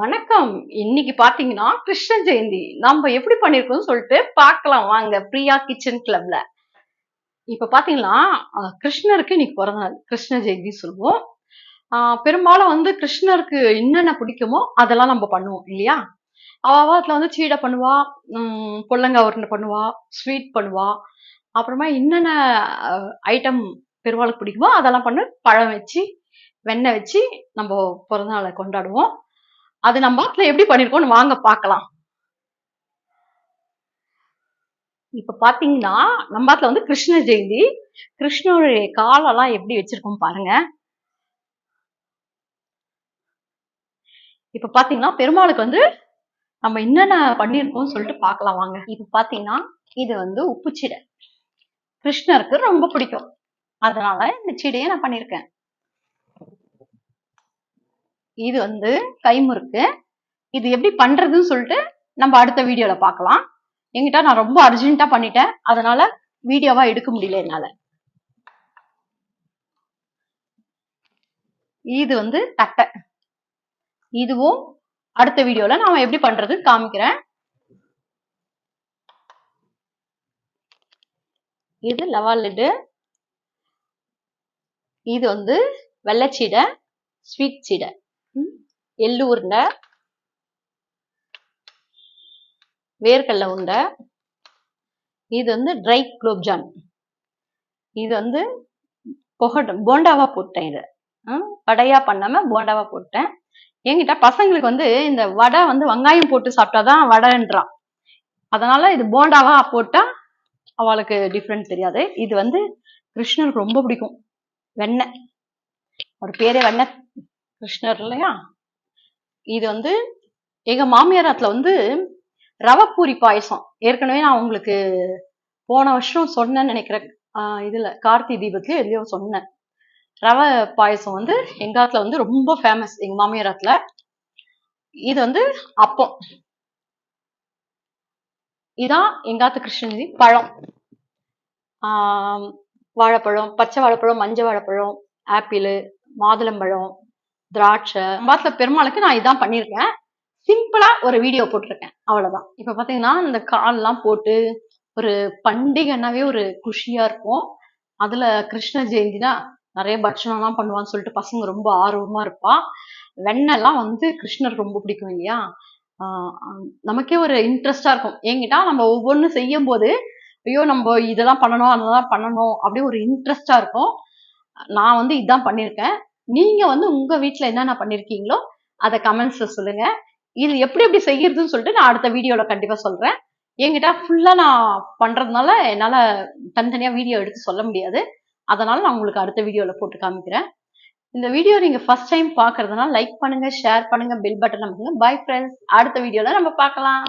வணக்கம். இன்னைக்கு பாத்தீங்கன்னா கிருஷ்ண ஜெயந்தி. நம்ம எப்படி பண்ணிருக்கோம் சொல்லிட்டு பார்க்கலாம். வாங்க பிரியா கிச்சன் கிளப்ல இப்ப பாத்தீங்கன்னா கிருஷ்ணருக்கு இன்னைக்கு பிறந்த நாள் கிருஷ்ண ஜெயந்தி சொல்லுவோம். ஆஹ், பெரும்பாலும் வந்து கிருஷ்ணருக்கு என்னென்ன பிடிக்குமோ அதெல்லாம் நம்ம பண்ணுவோம் இல்லையா? அவாவத்துல வந்து சீடை பண்ணுவா உம் பொல்லங்காய் உருண்டை பண்ணுவா ஸ்வீட் பண்ணுவா. அப்புறமா என்னென்ன ஐட்டம் பெருமாளுக்கு பிடிக்குமோ அதெல்லாம் பண்ணு பழம் வச்சு வெண்ணெய் வச்சு நம்ம பிறந்தநாளை கொண்டாடுவோம். அது நம்ம வீட்ல எப்படி பண்ணிருக்கோம்னு வாங்க பார்க்கலாம். இப்ப பாத்தீங்கன்னா நம்ம வீட்ல வந்து கிருஷ்ண ஜெயந்தி கிருஷ்ணருடைய காலெல்லாம் எப்படி வச்சிருக்கோம் பாருங்க. இப்ப பாத்தீங்கன்னா பெருமாளுக்கு வந்து நம்ம என்னென்ன பண்ணிருக்கோம்னு சொல்லிட்டு பார்க்கலாம் வாங்க. இப்ப பாத்தீங்கன்னா இது வந்து உப்பு சீடை கிருஷ்ணருக்கு ரொம்ப பிடிக்கும். அதனால இந்த சீடையை நான் பண்ணியிருக்கேன் இது வந்து கைமுறுக்கு. இது எப்படி பண்றதுன்னு சொல்லிட்டு நம்ம அடுத்த வீடியோல பார்க்கலாம். என்கிட்ட நான் ரொம்ப அர்ஜென்ட்டா பண்ணிட்டேன். அதனால வீடியோவா எடுக்க முடியல என்னால. இது வந்து தட்டை. இதுவும் அடுத்த வீடியோல நான் எப்படி பண்றது காமிக்கிறேன். இது லெவல் லிட்டு. இது வந்து வெள்ளைச்சீடை ஸ்வீட் சீடை. எள்ளு உருண்டை வேர்க்கடலை உருண்டை இது வந்து ட்ரை குலோப்ஜான் இது வந்து புகட்டும் போண்டாவா போட்டேன் இது. ம், வடையா பண்ணாம போண்டாவா போட்டேன். என்கிட்ட பசங்களுக்கு வந்து இந்த வடை வந்து வெங்காயம் போட்டு சாப்பிட்டாதான் வடைன்றான். அதனால இது போண்டாவா போட்டா அவளுக்கு டிஃப்ரெண்ட் தெரியாது. இது வந்து கிருஷ்ணருக்கு ரொம்ப பிடிக்கும். வெண்ணெய். ஒரு பேரே வெண்ணெய். கிருஷ்ணர் இல்லையா? இது வந்து எங்க மாமியாரத்துல வந்து ரவை பூரி பாயசம். ஏற்கனவே நான் உங்களுக்கு போன வருஷம் சொன்னேன்னு நினைக்கிறேன். இதுல கார்த்தி தீபத்துலயும் எதையோ சொன்னேன். ரவை பாயசம் வந்து எங்க ஆத்துல வந்து ரொம்ப ஃபேமஸ் எங்க மாமியாரத்துல இது வந்து அப்பம். இதான் எங்காத்து கிருஷ்ணகிரி பழம். வாழைப்பழம் பச்சை வாழைப்பழம் மஞ்சள் வாழைப்பழம் ஆப்பிள் மாதுளம்பழம் திராட்சை. பாத்துல பெருமாளுக்கு நான் இதான் பண்ணியிருக்கேன் சிம்பிளா ஒரு வீடியோ போட்டிருக்கேன். அவ்வளவுதான். இப்ப பாத்தீங்கன்னா இந்த கால்லாம் போட்டு ஒரு பண்டிகைனாவே ஒரு குஷியா இருக்கும். அதுல கிருஷ்ண ஜெயந்தினா நிறைய பட்சணம்லாம் பண்ணுவான்னு சொல்லிட்டு பசங்க ரொம்ப ஆர்வமா இருப்பா. வெண்ணெல்லாம் வந்து கிருஷ்ணர் ரொம்ப பிடிக்கும் இல்லையா? நமக்கே ஒரு இன்ட்ரெஸ்டா இருக்கும். ஏங்கிட்டா நம்ம ஒவ்வொன்றும் செய்யும் போது ஐயோ நம்ம இதெல்லாம் பண்ணணும் அதெல்லாம் பண்ணணும் அப்படி ஒரு இன்ட்ரெஸ்டா இருக்கும். நான் வந்து இதான் பண்ணியிருக்கேன் நீங்க வந்து உங்க வீட்டுல என்னென்ன பண்ணிருக்கீங்களோ அதை கமெண்ட்ஸ்ல சொல்லுங்க. இது எப்படி எப்படி செய்யறதுன்னு சொல்லிட்டு நான் அடுத்த வீடியோல கண்டிப்பா சொல்றேன். என்கிட்ட ஃபுல்லா நான் பண்றதுனால என்னால தனித்தனியா வீடியோ எடுத்து சொல்ல முடியாது. அதனால நான் உங்களுக்கு அடுத்த வீடியோல போட்டு காமிக்கிறேன். இந்த வீடியோ நீங்க ஃபர்ஸ்ட் டைம் பாக்குறதுனால லைக் பண்ணுங்க ஷேர் பண்ணுங்க பெல் பட்டன் அமுக்குங்க. பை ஃப்ரெண்ட்ஸ் அடுத்த வீடியோல நம்ம பார்க்கலாம்.